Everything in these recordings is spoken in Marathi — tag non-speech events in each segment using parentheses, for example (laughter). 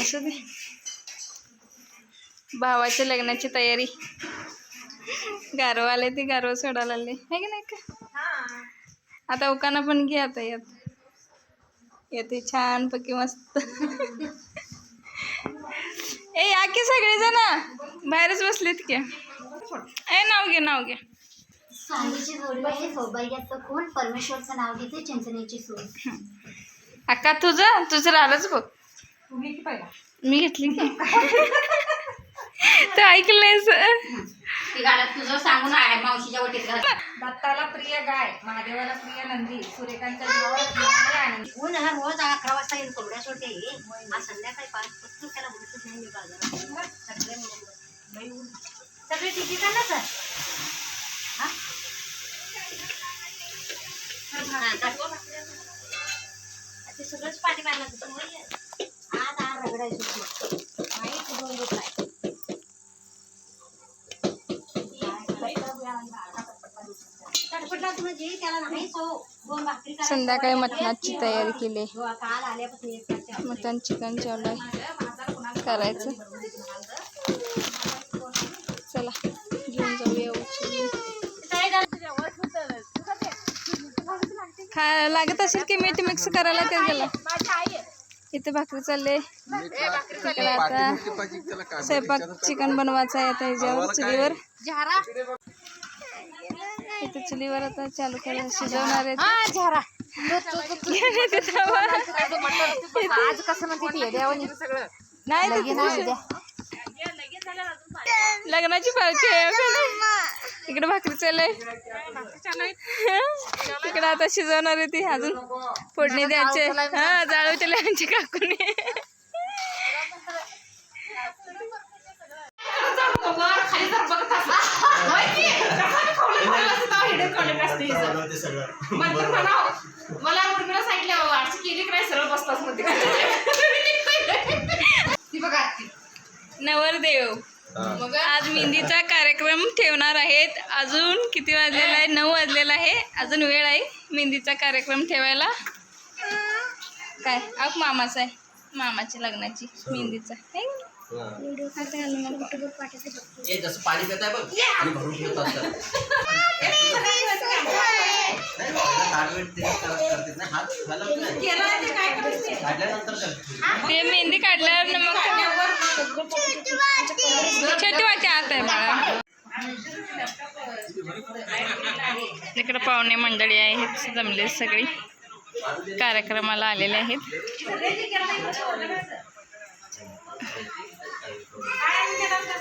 असू दे. भावाच्या लग्नाची तयारी. गारव आले ती गारव सोडायला आले आहे की नाही का? आता उकाना पण घे आता यात. येते छान पैकी मस्त. ए या की सगळेजण? बाहेरच बसलेत की. ए नाव घे नाव घे. सांगलीची जोडी आहे सौभाग्याचं खून. परमेश्वरचं नाव घेते चिंचणीची सून अक्का तुझं? तुझं राहिलंच बघ. मी घेतली. की (laughs) तू गाण्यात तुझं सांगून आहे मावशीच्या वटीत घाल दत्ताला प्रिय गाय महादेवाला प्रिय नंदी सूर्यकांतच्या जीवावर प्रिय. आनंदी ऊन हा रोज अकरा वाजता येईल कोंबड्या सोडते आज संध्याकाळी पाच पत्तू त्याला बोलतच नाही मी बाजारात सगळे मिळून बाई ऊन. सगळे तिकीट ना सर? ते सगळंच पाठी मारलं आ रगडायचं नाही कुठून दोन रुपये संध्याकाळी मटणाची तयारी केली. मटण चिकन जेवढं करायचं. चला घेऊन जाऊया खा लागत असेल की मीठ मिक्स करायला ते गेला इथे भाकरी चालले आता. स्वयंपाक चिकन बनवायचं आहे आता ह्याच्यावर चुलीवर. इथे चुलीवर आता चालू करा शिजवणार आहेत. (laughs) आज कसं म्हणते ती देवानी? नाही लग्नाची पार्टी आहे? इकडे भाकरी चालय तिकडे आता शिजवणार आहे ती अजून फोडणी द्यायचे हा जाळवतेले आमची काकूने. मला मुलगीला सांगितलं वाटची केली की नाही सरळ बसताच म्हणते. ती बघा ती नवरदेव मग? आज मेहंदीचा कार्यक्रम ठेवणार आहेत. अजून किती वाजलेला आहे? नऊ वाजलेला आहे. अजून वेळ आहे मेहंदीचा कार्यक्रम ठेवायला. काय? अग मामाचा आहे. मामाच्या लग्नाची मेहंदीचा. का? व्हिडिओ काढता आला मला. हे जसं पाणी पित आहे बघ आणि भरून ठेवतात तर. नाही, पहिला ताट वेट ते करत- करतात ना, हात घालत नाही. काढल्यानंतर करतात. ते मेहंदी काढल्यावर न मग छोटी वाटी आत आहे मला इकडे पाहुणे मंडळी आहेत जमले सगळी कार्यक्रमाला आलेले आहेत त्यातच तरी त्यात करायचं.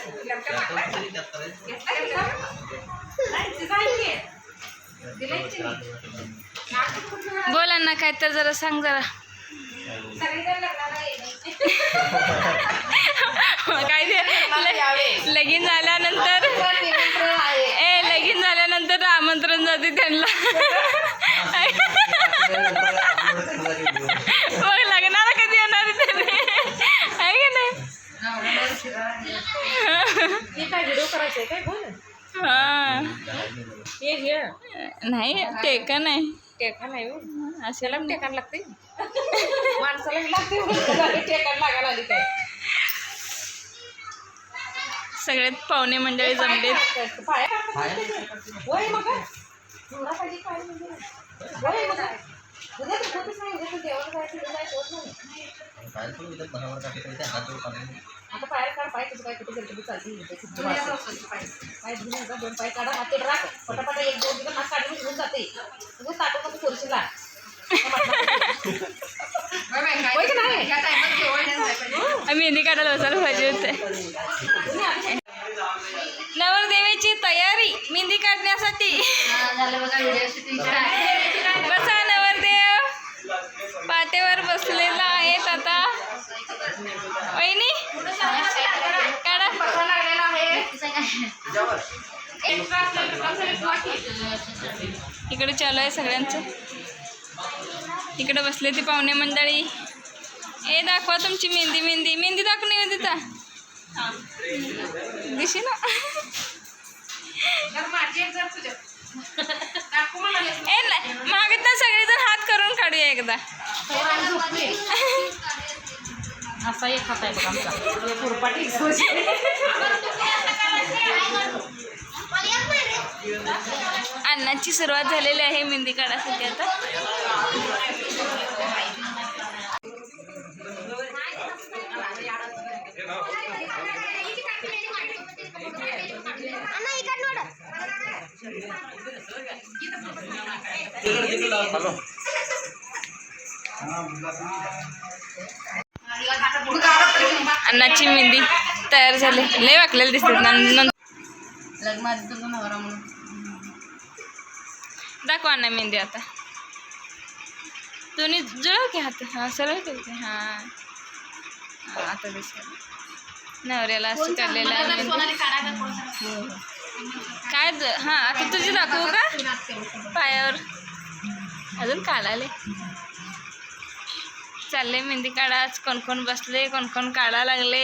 बोला ना काय तर जरा सांग जरा. (laughs) काय ते (laughs) लगीन झाल्यानंतर ए लगीन झाल्यानंतर आमंत्रण जाते त्यांना मग लग्नाला कधी येणार आहे त्यांनी आहे की नाही व्हिडिओ करायचंय काय? बोल. हा. हे घे नाही टेका नाही. टेका नाही हो. असं त्याला पण टेकायला लागते माणसाला बी लागते म्हणून टेकायला लागायला आली काय? सगळ्यात पाहुणे मंडळी जमलेत. पाया पाया- होय मग? (laughs) तर होत काढून. आता पाय काढ पाय कसं काय कुठे गेलं तरी चालते पाय धुवून एकदा दोन पाय काढा हात तेवढं राख पटापटा एक दोन दिवस हात काढून घेऊन जाते तू ताटू नको खुर्शीला होय की नाही मेहंदी काढायला बसायला पाहिजे होते नवरदेवाची तयारी मेहंदी काढण्यासाठी झालं बघा व्हिडिओ शूटिंग बसा नवरदेव पाट्यावर बसलेला आहेत आता वहिनी काढा त्याच्यावर इकडे चालू आहे सगळ्यांचं. इकडे बसले ती पाहुणे मंडळी. ए दाखवा तुमची मेहंदी मेहंदी. मेहंदी दाखवून येऊ तिथं दिशी ना. ए मागत ना सगळेजण हात करून काढूया एकदा. असा एक हात आहे बघ आमचा. पुरपाटी (laughs) अन्नाची सुरुवात झालेली आहे मेहंदी काढासाठी आता. अन्नाची मेहंदी तयार झाली. लय वाकलेली दिसते लग्न आधी तुझा नवरा म्हणून दाखव अण्णा मेहंदी आता. दोन्ही जुळव की हात. हा सरळ करते हा. आता दिसत नवऱ्याला असं काढलेलं. काय हा आता तुझी दाखवू का? पायावर. अजून काढाले चालले मेहंदी काढा आज कोण कोण बसले कोण कोण काढा लागले.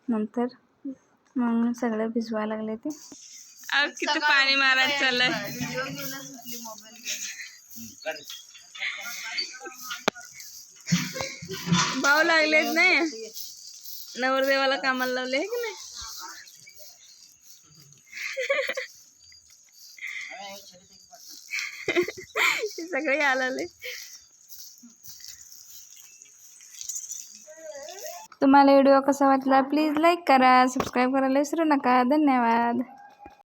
नंतर मग सगळं भिजवायला लागले ते. किती पाणी मारायचं चाललंय. भाऊ लागलेत नाही नवरदेवाला कामाला लावले आहे की नाही? सगळे आलेले तुम्हाला व्हिडिओ कसा वाटला प्लीज लाईक करा सबस्क्राईब करायला विसरू नका. धन्यवाद.